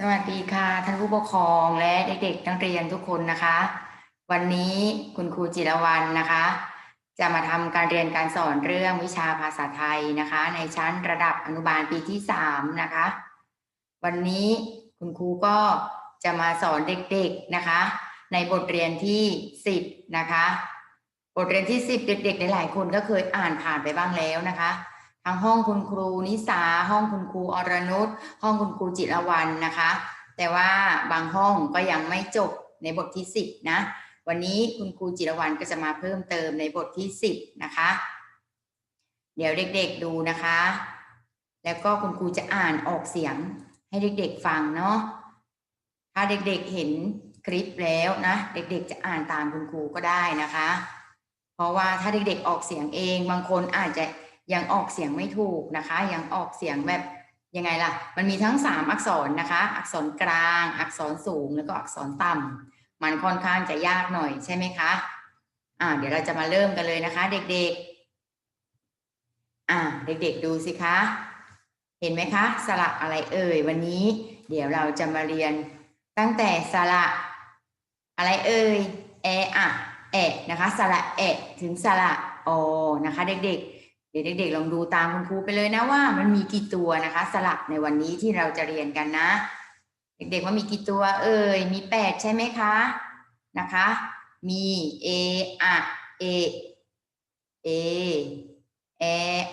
สวัสดีค่ะ ท่านผู้ปกครองและเด็กๆนักเรียนทุกคนนะคะ วันนี้คุณครูจิรวรรณนะคะ จะมาทำการเรียนการสอนเรื่องวิชาภาษาไทยนะคะ ในชั้นระดับอนุบาลปีที่สามนะคะ วันนี้คุณครูก็จะมาสอนเด็กๆนะคะ ในบทเรียนที่สิบนะคะ บทเรียนที่สิบเด็กๆหลายๆคนก็เคยอ่านผ่านไปบ้างแล้วนะคะ ทั้งห้องคุณครูนิสาห้องคุณครูอรนุชห้องคุณครูจิรวรรณนะคะ แต่ว่าบางห้องก็ยังไม่จบในบทที่สิบนะ วันนี้คุณครูจิรวรรณก็จะมาเพิ่มเติมในบทที่สิบนะคะ เดี๋ยวเด็กๆดูนะคะ แล้วก็คุณครูจะอ่านออกเสียงให้เด็กๆฟังเนาะถ้าเด็กๆเห็นคลิปแล้วนะ เด็กๆจะอ่านตามคุณครูก็ได้นะคะ เพราะว่าถ้าเด็กๆออกเสียงเองบางคนอาจจะ ยังออกเสียงไม่ถูกนะคะ ยังออกเสียงแบบยังไงล่ะ มันมีทั้งสามอักษรนะคะ อักษรกลาง อักษรสูงแล้วก็อักษรต่ำมันค่อนข้างจะยากหน่อยใช่ไหมคะอ่าเดี๋ยวเราจะมาเริ่มกันเลยนะคะ เด็กๆอ่าเด็กๆดูสิคะ เห็นไหมคะ สระอะไรเอ่ยวันนี้ เดี๋ยวเราจะมาเรียนตั้งแต่สระอะไรเอ่ยแออะแอะนะคะสระแอะถึงสระอนะคะ เด็กๆ เดี๋ยวเด็กๆลองดูตามคุณครูไปเลยนะว่า มันมีกี่ตัวนะคะสระในวันนี้ที่เราจะเรียนกันนะ เด็กๆว่ามีกี่ตัว เอ่ยมีแปดใช่ไหมคะนะคะ มีเออะเอเอเอ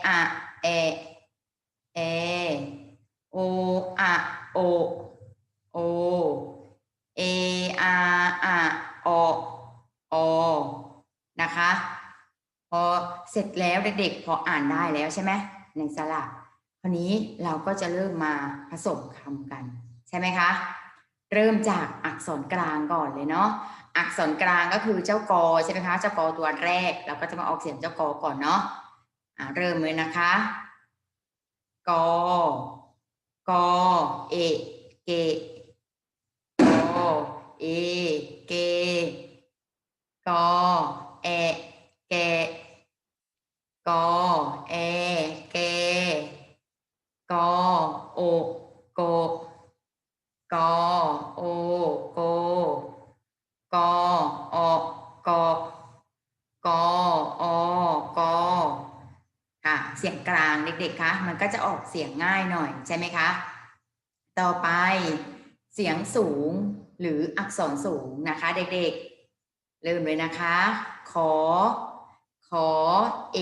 อะเอเอโออะโอโอเออาอะออนะคะ พอเสร็จแล้วเด็กๆพออ่านได้แล้วใช่ไหมในสระคราวนี้เราก็จะเริ่มมาผสมคำกัน ใช่ไหมคะ เริ่มจากอักษรกลางก่อนเลยเนาะอักษรกลางก็คือเจ้ากอใช่ไหมคะเจ้ากอตัวแรกเราก็จะมาออกเสียงเจ้ากอก่อนเนาะอ่าเริ่มเลยนะคะกอกอเอเกกอเอเกกอแอ แกกอแอแกกอโอโกกอโอโกกอออกอกออกอค่ะเสียงกลางเด็กๆคะมันก็จะออกเสียงง่ายหน่อยใช่ไหมคะต่อไปเสียงสูงหรืออักษรสูงนะคะ เด็กๆ เริ่มเลยนะคะ ขอ ขอเอ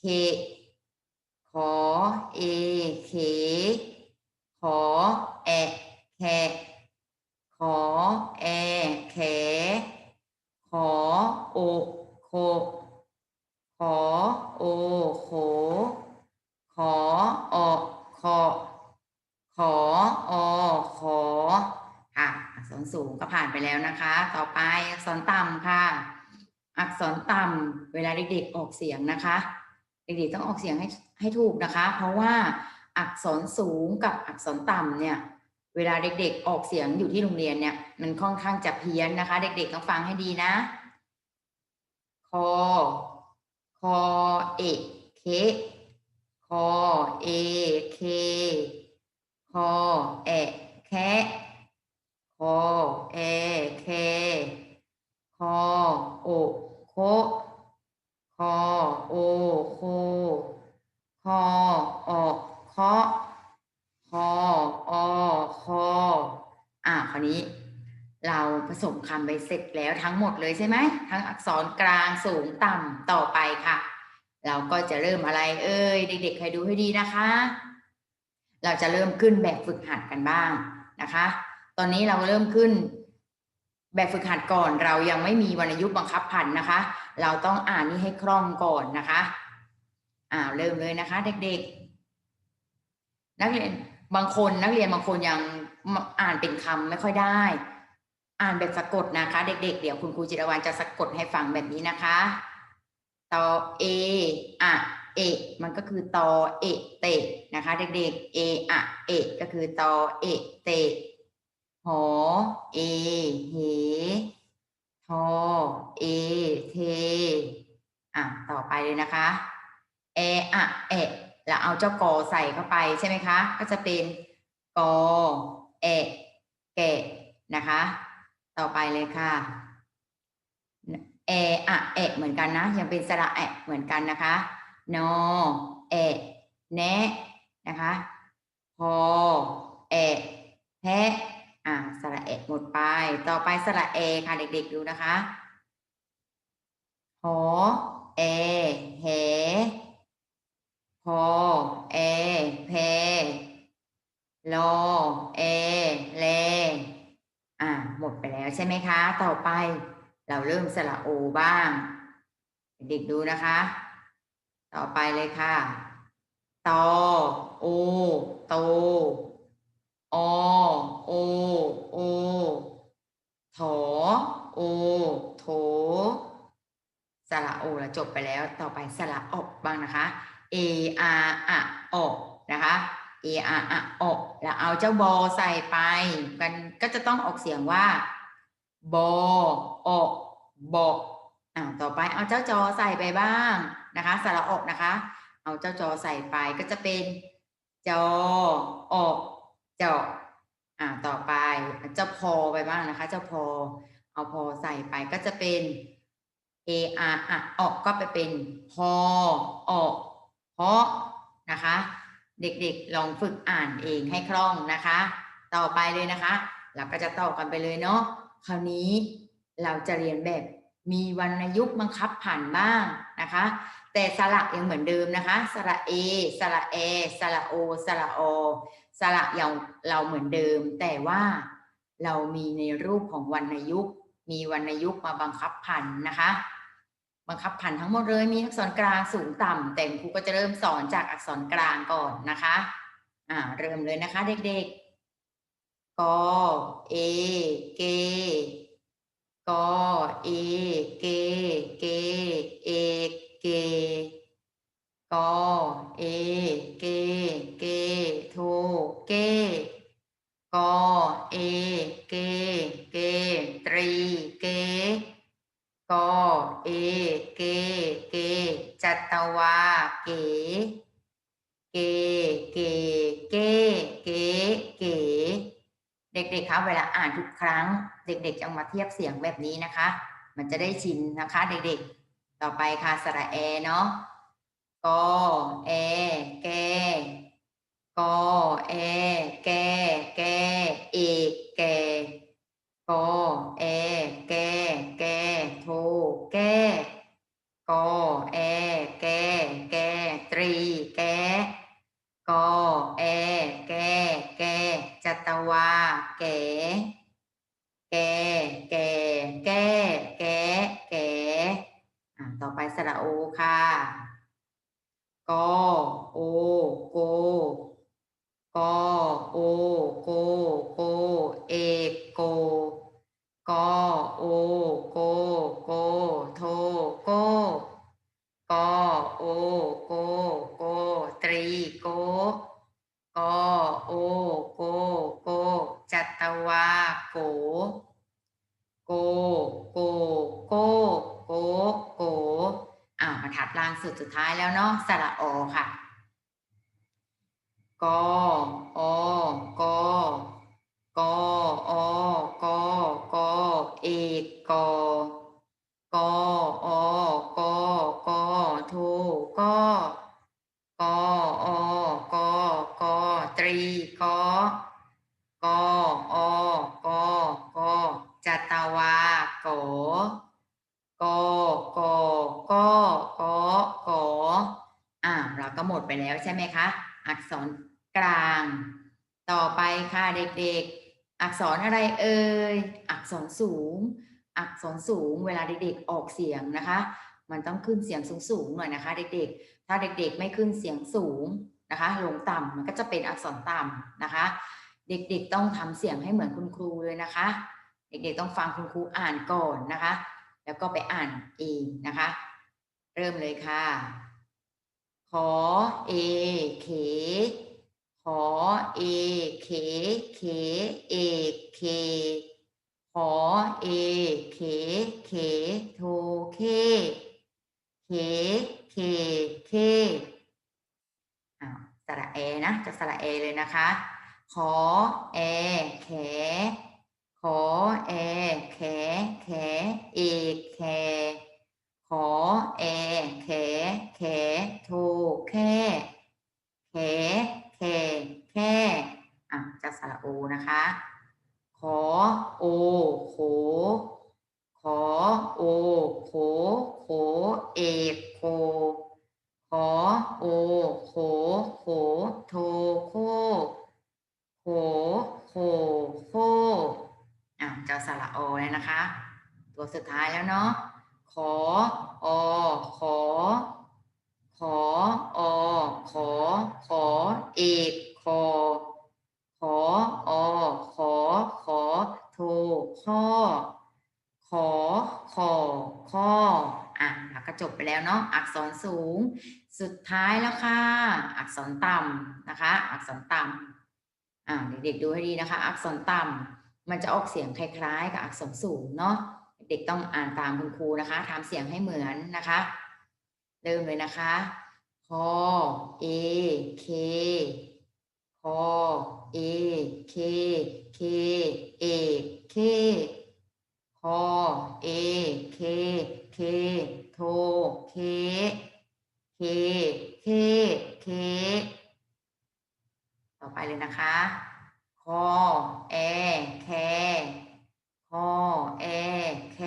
เคขอเอเคขอแอแคขอแอแขขอโอโคขอโอโขขอออคอขออขอค่ะอักษรสูงก็ผ่านไปแล้วนะคะ ต่อไปอักษรต่ำค่ะ อักษรต่ำเวลาเด็กๆออกเสียงนะคะ เด็กๆต้องออกเสียงให้ให้ถูกนะคะ เพราะว่าอักษรสูงกับอักษรต่ำเนี่ยเวลาเด็กๆออกเสียงอยู่ที่โรงเรียนเนี่ยมันค่อนข้างจะเพี้ยนนะคะ เด็กๆต้องฟังให้ดีนะคอคอเอกเคคอเอเค คอแอะแคะคอแอแค คอโอโค คอโอโค คอออกเคาะคออคอ อ่าคราวนี้ เราผสมคำไปเสร็จแล้ว ทั้งหมดเลยใช่ไหมทั้งอักษรกลางสูงต่ำต่อไปค่ะ เราก็จะเริ่มอะไรเอ่ยเด็กๆใครดูให้ดีนะคะ เราจะเริ่มขึ้นแบบฝึกหัดกันบ้างนะคะ ตอนนี้เราเริ่มขึ้นแบบฝึกหัดก่อนเรายังไม่มีวรรณยุกต์บังคับผันนะคะ เราต้องอ่านนี่ให้คล่องก่อนนะคะอ่าเริ่มเลยนะคะ เด็กๆ นักเรียนบางคนนักเรียนบางคนยังอ่านเป็นคำไม่ค่อยได้ อ่านแบบสะกดนะคะ เด็กๆ เดี๋ยวคุณครูจิรวรรณจะสะกดให้ฟังแบบนี้นะคะตอเออะเอะมันก็คือตอเอะเตะนะคะ เด็กๆเออะเอะก็คือตอเอะเตะหอเอเหทอเอเทอะต่อไปเลยนะคะเออะเอะแล้วเอาเจ้ากอใส่เข้าไปใช่ไหมคะ ก็จะเป็นกอเอะนะคะ ต่อไปเลยค่ะเออะเอะเหมือนกันนะ ยังเป็นสระแอะเหมือนกันนะคะนอเอะแนะนะคะพอเอะแพะอ่าสระเอะหมดไป ต่อไปสระเอค่ะเด็กๆดูนะคะหอเอเหพอเอเพลอ เล อ่า หมดไป แล้วใช่ไหมคะ ต่อไปเราเริ่มสระโอบ้าง เด็กดูนะคะ ต่อไปเลยค่ะตอโอโตอโอโอถอโอโถสระโอแล้วจบไปแล้ว ต่อไปสระออกบ้างนะคะ a r อะออกนะคะ a r อะออกแล้วเอาเจ้าบอใส่ไป มันก็จะต้องออกเสียงว่า บอออกบอกอ่าต่อไปเอาเจ้าจอใส่ไปบ้างนะคะสระออกนะคะ เอาเจ้าจอใส่ไปก็จะเป็น จอออกเจาะอ่าต่อไปเจ้าพอไปบ้างนะคะ เจ้าพอ เอาพอใส่ไปก็จะเป็น a r อะออกก็ไปเป็นพอออกเพราะนะคะ เด็กๆลองฝึกอ่านเองให้คล่องนะคะ ต่อไปเลยนะคะ เราก็จะต่อกันไปเลยเนาะ คราวนี้เราจะเรียนแบบมีวรรณยุกต์บังคับผ่านบ้างนะคะ แต่สระยังเหมือนเดิมนะคะ สระเอสระเอสระโอสระโอสระยังเราเหมือนเดิม แต่ว่าเรามีในรูปของวรรณยุกต์มีวรรณยุกต์มาบังคับผันนะคะ บังคับผันทั้งหมดเลยมีอักษรกลางสูงต่ำแต่ครูก็จะเริ่มสอนจากอักษรกลางก่อนนะคะอ่าเริ่มเลยนะคะ เด็กๆ กอเอเกกเอเกเกเอเกกอเอเกเกโทเกกอเอเกเกตรีเกกอเอเกเกจัตวาเกเกเกเกเกเก เด็กๆคะเวลาอ่านทุกครั้ง เด็กๆจะมาเทียบเสียงแบบนี้นะคะ มันจะได้ชินนะคะ เด็กๆ ต่อไปค่ะสระแอเนาะกอเอแกกอเอแกแกเอแกกอ แก แก โท แก กเอ แก แก ตรี แก กเอ แก แก จัต วา แก่แก่แก่แก่แก่แก่ต่อไปสระโอค่ะกโอโกกโอ โก เอกโก กโอ โก โก โท โก กโอ โก โก ตรี โก กโอ โก โก จัตวา โก โก โก โก โก โก อ่าถัดล่างสุดสุดท้ายแล้วเนาะสระอค่ะกออกกออกกเอกกกออกกโทกกออกกตรีกกออกกจัตวาโก กกกอกอกอ่าเราก็หมดไปแล้วใช่ไหมคะ อักษรกลาง ต่อไปค่ะเด็กๆ อักษรอะไรเอ่ย อักษรสูง อักษรสูงเวลาเด็กๆออกเสียงนะคะ มันต้องขึ้นเสียงสูงๆหน่อยนะคะ เด็กๆ ถ้าเด็กๆไม่ขึ้นเสียงสูงนะคะ ลงต่ำมันก็จะเป็นอักษรต่ำนะคะ เด็กๆต้องทำเสียงให้เหมือนคุณครูเลยนะคะ เด็กๆต้องฟังคุณครูอ่านก่อนนะคะ แล้วก็ไปอ่านเองนะคะ เริ่มเลยค่ะ ขอเอเขขอเอเขเขเอเคขอเอเขเขโทเคเคเคเคอ้าวสระเอนะจะสระเอเลยนะคะ ขอเอแข ขอแอ แข แข เอกแคขอแอ แข แข โท แค่ แข แข แค่อะจะสระโอนะคะ ขอโอ โข ขอโอ โข โข เอกโคขอโอ โข โขโทโค โขโขโคอะเจ้าส ระโอเลยนะคะ ตัวสุดท้ายแล้วเนาะขออขอ ขออขอ ขอ เอกคอขออขอ ขอ โทข้อ ขอ ขอ ข้อ อะแล้วก็จบไปแล้วเนาะ อักษรสูง สุดท้ายแล้วค่ะ อักษรต่ำนะคะ อักษรต่ำอ่าเด็กๆดูให้ดีนะคะ อักษรต่ำ มันจะออกเสียงคล้ายๆ กับอักษรสูงเนาะเด็กต้องอ่านตามคุณครูนะคะทำเสียงให้เหมือนนะคะเริ่มเลยนะคะคอเอเคคอเอเคเคเอเคคอเอเคเคโทเคเคเคเคต่อไปเลยนะคะ คอแอแคคอแอแค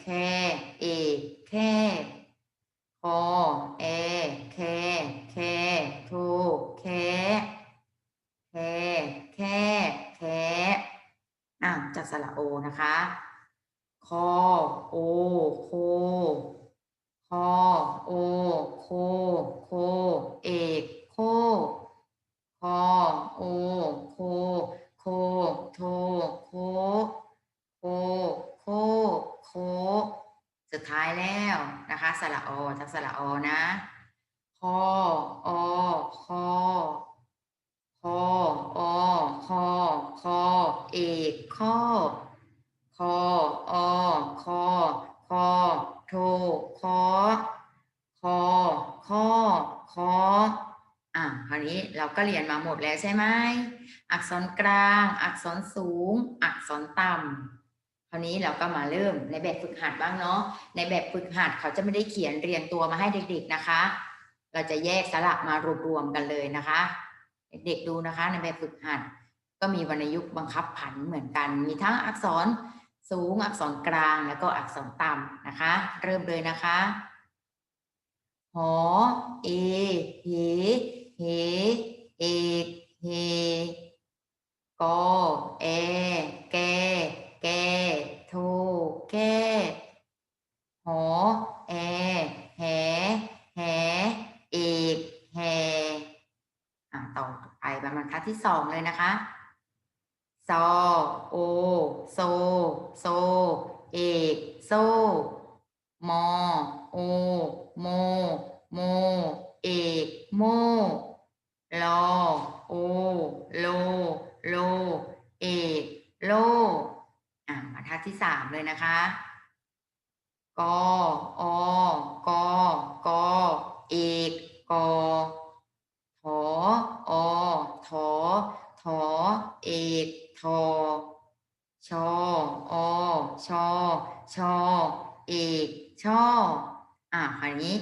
แคเอแค่คอแอแคแคโทแคแคแค่แคอะจัดสระโอนะคะคอโอโคคอโอโคโคเอกโค คอโอโคโคโทโคโคโคโคสุดท้ายแล้วนะคะสระอจากสระอนะคออคอคออคอคอเอกข้อคออคอคอโทคอคอข้อคอ อะคราวนี้เราก็เรียนมาหมดแล้วใช่ไหมอักษรกลาง อักษรสูง อักษรต่ำคราวนี้เราก็มาเริ่มในแบบฝึกหัดบ้างเนาะในแบบฝึกหัดเขาจะไม่ได้เขียนเรียงตัวมาให้เด็ก ๆนะคะ เราจะแยกสระมารวมๆกันเลยนะคะ เด็กๆดูนะคะ ในแบบฝึกหัด ก็มีวรรณยุกต์บังคับผันเหมือนกัน มีทั้งอักษรสูง อักษรกลางแล้วก็อักษรต่ำนะคะ เริ่มเลยนะคะหอเอเห เหเอกเฮกอแอ แก แก โท แกหอแอ แห แห เอกแหอ่าต่อไปบรรทัดที่สองเลยนะคะซอโอ โซ โซ เอก โซ มอ โอ โม โม เอก โม ลอโอโลโลเอโลอะบรรทัดที่สามเลยนะคะกออ กอ กอ เอก กอ ถอ อ ถอ ถอ เอก ทอ ชอ อ ชอ ชอ เอก ช่อ อ่าคราวนี้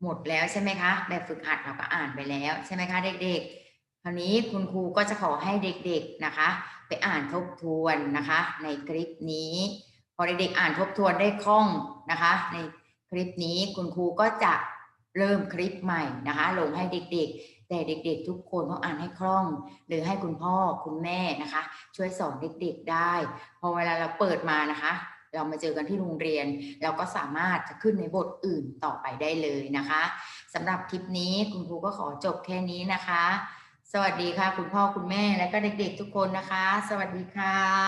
หมด แล้วใช่ไหมคะ แบบฝึกหัดเราก็อ่านไปแล้วใช่ไหมคะ เด็กๆคราวนี้คุณครูก็จะขอให้เด็กๆนะคะ ไปอ่านทบทวนนะคะ ในคลิปนี้ พอเด็กๆอ่านทบทวนได้คล่องนะคะ ในคลิปนี้คุณครูก็จะเริ่มคลิปใหม่นะคะ ลงให้เด็กๆ แต่เด็กๆ ทุกคนต้องอ่านให้คล่อง หรือให้คุณพ่อคุณแม่นะคะ ช่วยสอนเด็กๆได้ พอเวลาเราเปิดมานะคะ เรามาเจอกันที่โรงเรียน เราก็สามารถจะขึ้นในบทอื่นต่อไปได้เลยนะคะสำหรับคลิปนี้คุณครูก็ขอจบแค่นี้นะคะ สวัสดีค่ะ คุณพ่อคุณแม่และก็เด็กๆทุกคนนะคะ สวัสดีค่ะ